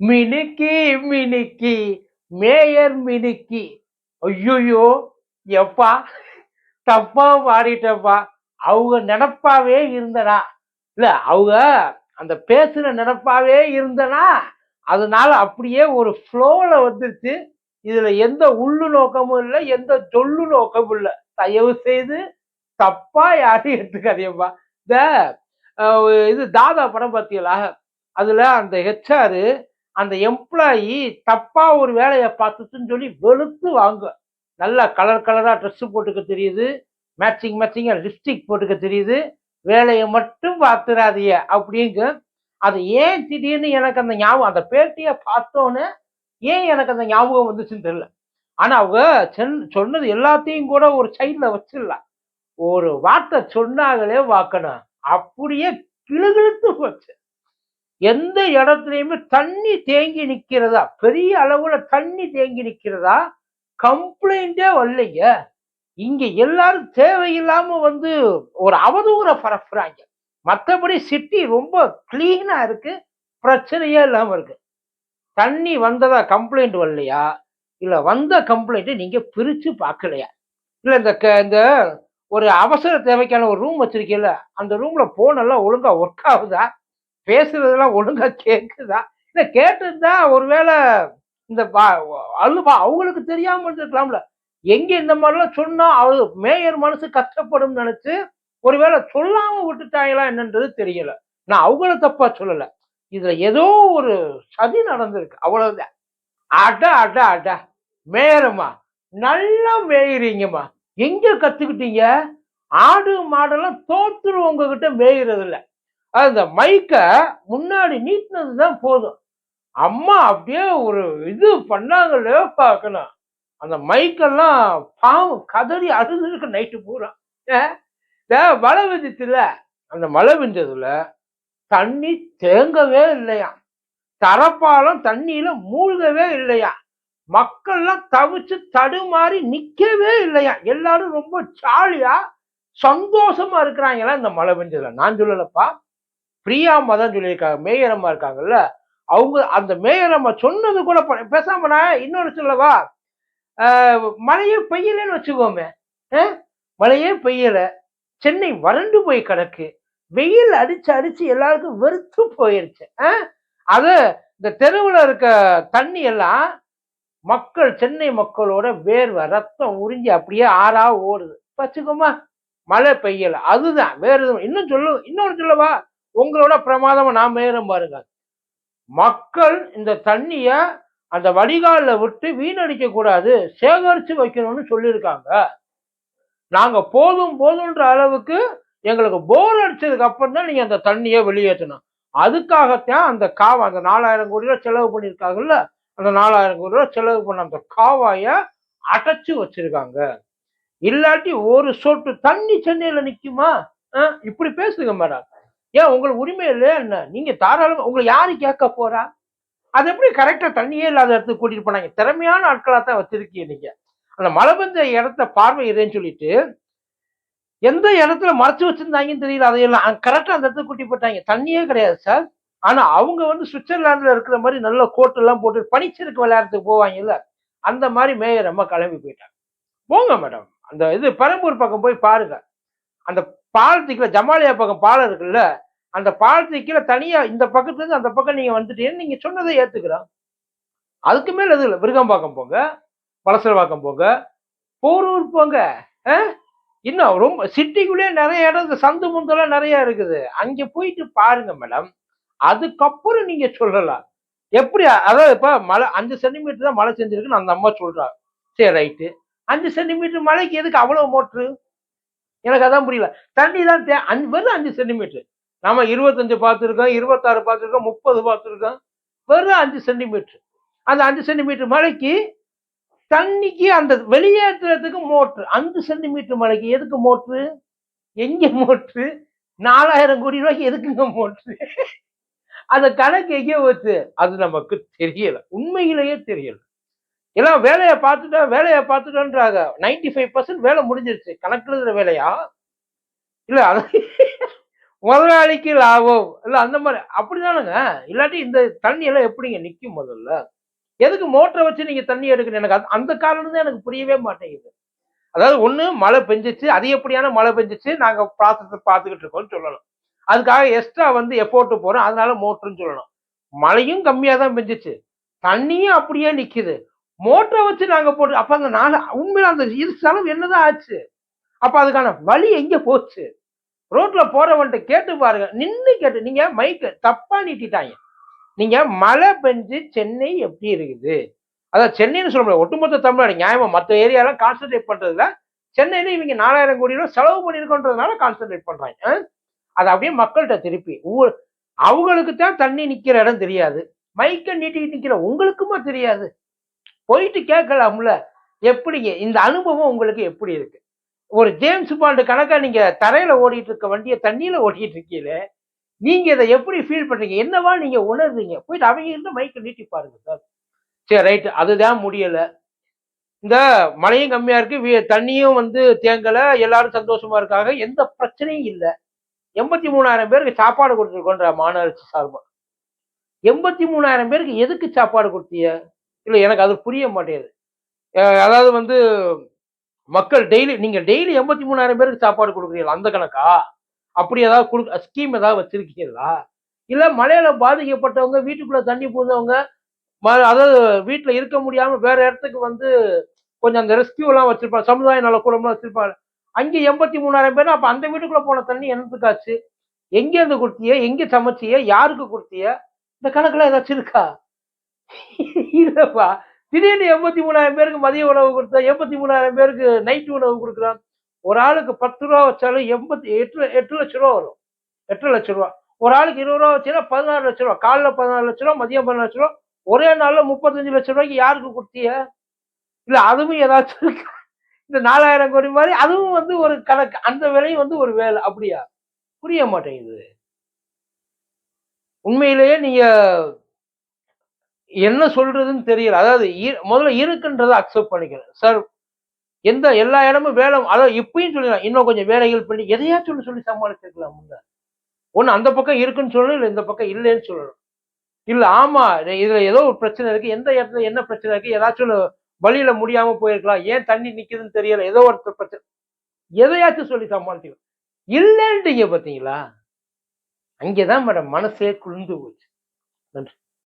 மினுக்கி மினுக்கி mayor மினுக்கி. ஐயோயோ எப்பா தப்பா பாடிட்டப்பா அவங்க நினப்பாவே இருந்தனா. இல்ல அவங்க அந்த பேசுற நினப்பாவே இருந்தனா. அதனால அப்படியே ஒரு ஃப்ளோல வந்துருச்சு. இதுல எந்த உள்ளு நோக்கமும் இல்லை எந்த சொல்லு நோக்கமும் இல்லை. தயவு செய்து தப்பா யாரும் எடுத்துக்காதியப்பா இந்த இது தாதா படம் பார்த்தீங்களா அதுல அந்த ஹெச்ஆர் அந்த எம்ப்ளாயி தப்பாக ஒரு வேலையை பார்த்துச்சுன்னு சொல்லி வெளுத்து வாங்க. நல்லா கலர் கலராக ட்ரெஸ்ஸு போட்டுக்க தெரியுது. மேட்சிங் மேட்சிங்காக லிப்ஸ்டிக் போட்டுக்க தெரியுது. வேலையை மட்டும் பார்த்துறாதீங்க அப்படிங்க. அது ஏன் திடீர்னு எனக்கு அந்த ஞாபகம் அந்த பேட்டியை பார்த்தோன்னே ஏன் எனக்கு அந்த ஞாபகம் வந்துச்சுன்னு தெரியல. ஆனால் அவங்க சென் சொன்னது எல்லாத்தையும் கூட ஒரு சைடில் வச்சிடலாம். ஒரு வார்த்தை சொன்னாங்களே வாக்கணும். அப்படியே கிளுகிழுத்து போச்சு. எந்த இடத்துலையுமே தண்ணி தேங்கி நிற்கிறதா பெரிய அளவுல தண்ணி தேங்கி நிற்கிறதா கம்ப்ளைண்டே வரலைங்க. இங்க எல்லாரும் தேவையில்லாம வந்து ஒரு அவதூற பரப்புறாங்க. மற்றபடி சிட்டி ரொம்ப கிளீனா இருக்கு. பிரச்சனையே இல்லாம இருக்கு. தண்ணி வந்ததா கம்ப்ளைண்ட் வரலையா? இல்ல வந்த கம்ப்ளைண்ட்டை நீங்க பிரிச்சு பார்க்கலையா? இல்ல இந்த க- இந்த ஒரு அவசர தேவைக்கான ஒரு ரூம் வச்சிருக்கீல்ல அந்த ரூம்ல போனெல்லாம் ஒழுங்காக ஒழுங்கா ஒர்க் ஆகுதா? பேசுறதெல்லாம் ஒழுங்கா கேட்குதா இல்ல கேட்டிருந்தா ஒருவேளை இந்த பா- அழுபா அவங்களுக்கு தெரியாம இருந்திருக்கலாம்ல. எங்க இந்த மாதிரிலாம் சொன்னா அவரு மேயர் மனசு கஷ்டப்படும் நினைச்சு ஒருவேளை சொல்லாம விட்டுட்டாங்களா என்னன்றது தெரியல. நான் அவங்கள தப்பா சொல்லல. இதுல ஏதோ ஒரு சதி நடந்திருக்கு. அவ்வளவுதான். அட அட அட. மேயரம்மா நல்லா மேயிறீங்கம்மா. எங்க கத்துக்கிட்டீங்க? ஆடு மாடெல்லாம் தோத்துரு உங்ககிட்ட மேயிறது இல்லை அந்த மைக்கை முன்னாடி நீட்டினது தான் போதும். அம்மா அப்படியே ஒரு இது பண்ணாங்களே பார்க்கணும். அந்த மைக்கெல்லாம் பாவம் கதறி அழுதுருக்கு நைட்டு பூரா. ஏ, மழை பெஞ்சிச்சுல அந்த மழை விஞ்சதுல தண்ணி தேங்கவே இல்லையா தரப்பாலம் தண்ணியில மூழ்கவே இல்லையா மக்கள்லாம் தவிச்சு தடுமாறி நிக்கவே இல்லையா எல்லாரும் ரொம்ப ஜாலியா சந்தோஷமா இருக்கிறாங்களா இந்த மழை பெஞ்சதுல? நான் சொல்லலப்பா. பிரியாம்மா தான் சொல்லியிருக்காங்க மேயரம்மா இருக்காங்கல்ல அவங்க அந்த மேயரம்மா சொன்னது கூட பேசாம நான் இன்னொரு சொல்லவா? மழையே பெய்யலன்னு வச்சுக்கோமே மழையே பெய்யல சென்னை வறண்டு போய் கிடக்கு வெயில் அடிச்சு அடிச்சு எல்லாருக்கும் வெறுத்து போயிருச்சு அது இந்த தெருவில் இருக்க தண்ணி எல்லாம் மக்கள் சென்னை மக்களோட வேர்வை ரத்தம் உறிஞ்சி அப்படியே ஆறா ஓடுது. வச்சுக்கோமா மழை பெய்யலை அதுதான் வேறு எதுவும் இன்னும் சொல்லு இன்னொன்று சொல்லவா? உங்களோட பிரமாதமா நான் மேயரம் பாருங்க. மக்கள் இந்த தண்ணிய அந்த வடிகாலில் விட்டு வீணடிக்க கூடாது சேகரிச்சு வைக்கணும்னு சொல்லியிருக்காங்க. நாங்க போதும் போதுன்ற அளவுக்கு எங்களுக்கு போர் அடிச்சதுக்கு அப்புறம் தான் நீங்க அந்த தண்ணியை வெளியேற்றணும் அதுக்காகத்தான் அந்த காவா அந்த நாலாயிரம் கோடி ரூபா செலவு பண்ணியிருக்காங்கல்ல அந்த நாலாயிரம் கோடி ரூபா செலவு பண்ண அந்த காவாய அடைச்சு வச்சிருக்காங்க. இல்லாட்டி ஒரு சொட்டு தண்ணி சென்னையில நிக்குமா? இப்படி பேசுங்க மேடம். ஏன் உங்களுக்கு உரிமை இல்லை என்ன? நீங்க தாராளம் உங்களை யாரு கேட்க போறா? அது எப்படி கரெக்டா தண்ணியே இல்லாத இடத்துக்கு கூட்டிட்டு போனாங்க? திறமையான ஆட்களா தான் வச்சிருக்கீங்க நீங்க. அந்த மழை பெஞ்ச இடத்த பார்வையிடுறேன்னு சொல்லிட்டு எந்த இடத்துல மறைச்சு வச்சிருந்தாங்கன்னு தெரியல அதையெல்லாம். கரெக்டா அந்த இடத்துக்கு கூட்டி போட்டாங்க தண்ணியே கிடையாது சார். ஆனா அவங்க வந்து சுவிட்சர்லாந்துல இருக்கிற மாதிரி நல்ல கோட் எல்லாம் போட்டு பனிச்சறுக்கு விளையாடுறதுக்கு போவாங்கல்ல அந்த மாதிரி மேயர் அம்மா கிளம்பி போயிட்டாங்க போங்க மேடம் அந்த இது பெரம்பூர் பக்கம் போய் பாருங்க. அந்த பாலத்துக்குள்ள ஜமாலியா பக்கம் பாலம் இருக்குல்ல அந்த பாலத்துக்கு கீழே தனியா இந்த பக்கத்துல இருந்து அந்த பக்கம் நீங்க வந்துட்டீங்கன்னு நீங்க சொன்னதை ஏற்றுக்கிறோம் அதுக்கு மேல எதுவும் இல்லை. விருகம்பாக்கம் போங்க பலசரவாக்கம் போங்க போரூர் போங்க. இன்னும் ரொம்ப சிட்டிக்குள்ளேயே நிறைய இடம் இந்த சந்து முந்தெல்லாம் நிறைய இருக்குது. அங்க போயிட்டு பாருங்க மேடம். அதுக்கப்புறம் நீங்க சொல்லலாம். எப்படி அதாவது இப்ப மழை அஞ்சு சென்டிமீட்டர் தான் மழை செஞ்சிருக்குன்னு அந்த அம்மா சொல்றாங்க சரி ரைட்டு. அஞ்சு சென்டிமீட்டர் மழைக்கு எதுக்கு அவ்வளவு மோட்ரு? எனக்கு அதான் புரியல. தண்ணி தான் தே அஞ்சு வெறும் அஞ்சு சென்டிமீட்டர். நம்ம இருபத்தஞ்சு பார்த்துருக்கோம் இருபத்தாறு பார்த்துருக்கோம் முப்பது பார்த்துருக்கோம். வெறும் அஞ்சு சென்டிமீட்டர் அந்த அஞ்சு சென்டிமீட்டர் மழைக்கு தண்ணிக்கு அந்த வெளியேற்றுறதுக்கு மோட்ரு. அஞ்சு சென்டிமீட்டர் மழைக்கு எதுக்கு மோட்ரு? எங்க மோட்ரு? நாலாயிரம் கோடி ரூபாய்க்கு எதுக்குங்க மோட்ரு? அந்த கணக்கு எங்கேயோ வச்சு அது நமக்கு தெரியல. உண்மையிலேயே தெரியல. எல்லாம் வேலையை பார்த்துட்டோம் வேலையை பார்த்துட்டோன்றாங்க. நைன்டி ஃபைவ் பர்சன்ட் வேலை முடிஞ்சிருச்சு. கணக்கு எழுதுற வேலையா? இல்ல அது முதலாளிக்கு லாபம். இல்லை அந்த மாதிரி. அப்படி தானுங்க இல்லாட்டி இந்த தண்ணியெல்லாம் எப்படிங்க நிற்கும் முதல்ல? எதுக்கு மோட்டரை வச்சு நீங்கள் தண்ணி எடுக்கணும்? எனக்கு அது- அந்த காரணம் தான் எனக்கு புரியவே மாட்டேங்குது. அதாவது ஒன்று மழை பெஞ்சிச்சு. அதிகப்படியான மழை பெஞ்சிச்சு? நாங்கள் ப்ராசஸ் பார்த்துக்கிட்டு இருக்கோம்னு சொல்லணும். அதுக்காக எக்ஸ்ட்ரா வந்து எஃபோர்ட்டு போகிறோம் அதனால மோட்டர்னு சொல்லணும். மழையும் கம்மியாக தான் பெஞ்சிச்சு. தண்ணியும் அப்படியே நிற்கிது மோட்டரை வச்சு நாங்கள் போட்டு அப்போ அந்த நாலு உண்மையில அந்த இரு செலவு என்னதான் ஆச்சு? அப்போ அதுக்கான வழி எங்கே போச்சு? ரோட்ல போறவன்ட்ட கேட்டு பாருங்க. நின்று கேட்டு நீங்க மைக்க தப்பா நீட்டிட்டாங்க. நீங்க மழை பெஞ்சு சென்னை எப்படி இருக்குது? அதான் சென்னைன்னு சொல்ல முடியாது. ஒட்டுமொத்த தமிழ்நாடு நியாயமா? மற்ற ஏரியாலாம் கான்சென்ட்ரேட் பண்றதுல சென்னையில இவங்க நாலாயிரம் கோடி ரூபாய் செலவு பண்ணிருக்கோன்றதுனால கான்சென்ட்ரேட் பண்றாங்க. அது அதை அப்படியே மக்கள்கிட்ட திருப்பி ஊர் அவங்களுக்கு தான் தண்ணி நிக்கிற இடம் தெரியாது. மைக்க நீட்டிக்கிட்டு நிக்கிற உங்களுக்குமா தெரியாது? போயிட்டு கேட்கலாம்ல. எப்படிங்க? இந்த அனுபவம் உங்களுக்கு எப்படி இருக்கு? ஒரு ஜேம்ஸ் பாண்டு கணக்கா நீங்க தரையில ஓடிட்டு இருக்க வண்டியை தண்ணியில ஓட்டிட்டு இருக்கீங்களே நீங்க இதை எப்படி ஃபீல் பண்ணுறீங்க என்னவா நீங்க உணர்றீங்க? போயிட்டு அவங்க இருந்து மைக்கை நீட்டி பாருங்க சார். சரி ரைட்டு அதுதான் முடியல. இந்த மழையும் கம்மியா இருக்கு. வீ- தண்ணியும் வந்து தேங்கலை. எல்லாரும் சந்தோஷமா இருக்காங்க. எந்த பிரச்சனையும் இல்லை. எண்பத்தி மூணாயிரம் பேருக்கு சாப்பாடு கொடுத்துருக்கோன்ற மாநகராட்சி சார்பாக எண்பத்தி மூணாயிரம் பேருக்கு எதுக்கு சாப்பாடு கொடுத்தீங்க? இல்லை எனக்கு அது புரிய மாட்டேங்குது. அதாவது வந்து மக்கள் டெய்லி நீங்க டெய்லி எண்பத்தி மூணாயிரம் பேருக்கு சாப்பாடு கொடுக்குறீங்களா? அந்த கணக்கா? அப்படி ஏதாவது கொடு ஸ்கீம் ஏதாவது வச்சிருக்கீங்களா? இல்ல மழையில பாதிக்கப்பட்டவங்க வீட்டுக்குள்ள தண்ணி பூந்தவங்க ம- அதாவது வீட்டுல இருக்க முடியாம வேற இடத்துக்கு வந்து கொஞ்சம் அந்த ரெஸ்கியூ எல்லாம் வச்சிருப்பாங்க சமுதாய நலக்கூடம்லாம் வச்சிருப்பாங்க. அங்கே எண்பத்தி மூணாயிரம் பேர் அப்ப அந்த வீட்டுக்குள்ள போன தண்ணி என்னத்துக்காச்சு? எங்கேருந்து கொடுத்திய எங்க சமைச்சிய யாருக்கு கொடுத்திய இந்த கணக்குல ஏதாச்சும் இருக்கா? இல்லப்பா. திடீர்னு எண்பத்தி மூணாயிரம் பேருக்கு மதிய உணவு கொடுத்தா எண்பத்தி மூணாயிரம் பேருக்கு நைட்டு உணவு கொடுக்குறான். ஒரு ஆளுக்கு பத்து ரூபா வச்சாலும் எண்பத்தி எட்டு எட்டு லட்ச ரூபா வரும். எட்டு லட்ச ரூபா. ஒரு ஆளுக்கு இருபது ரூபா வச்சீங்கன்னா பதினாறு லட்ச ரூபா. காலைல பதினாறு லட்ச ரூபா மதியம் பதினாறு லட்ச ரூபா. ஒரே நாளில் முப்பத்தஞ்சு லட்ச ரூபாய்க்கு யாருக்கு கொடுத்திய? இல்லை அதுவும் ஏதாச்சும் இந்த நாலாயிரம் கோடி மாதிரி அதுவும் வந்து ஒரு கணக்கு. அந்த விலையும் வந்து ஒரு வேலை. அப்படியா? புரிய மாட்டேங்குது. உண்மையிலேயே நீங்கள் என்ன சொல்றதுன்னு தெரியல. அதாவது முதல்ல இருக்குன்றதை அக்செப்ட் பண்ணிக்கிறேன் சார் எந்த எல்லா இடமும் வேலை அதாவது இப்பயும் சொல்லிடலாம். இன்னும் கொஞ்சம் வேலைகள் பண்ணி எதையாச்சும் ஒண்ணு சொல்லி சமாளிச்சிருக்கலாம் முன்ன. ஒண்ணு அந்த பக்கம் இருக்குன்னு சொல்லணும் இல்லை இந்த பக்கம் இல்லைன்னு சொல்லணும். இல்ல ஆமா இதுல ஏதோ ஒரு பிரச்சனை இருக்கு. எந்த இடத்துல என்ன பிரச்சனை இருக்கு? ஏதாச்சும் வழியில முடியாம போயிருக்கலாம். ஏன் தண்ணி நிக்குதுன்னு தெரியல. ஏதோ ஒரு பிரச்சனை. எதையாச்சும் சொல்லி சமாளிச்சிக்கலாம் இல்லைன்றீங்க பாத்தீங்களா? அங்கேதான் மேடம் மனசே குளிர்ந்து போச்சு. நன்றி.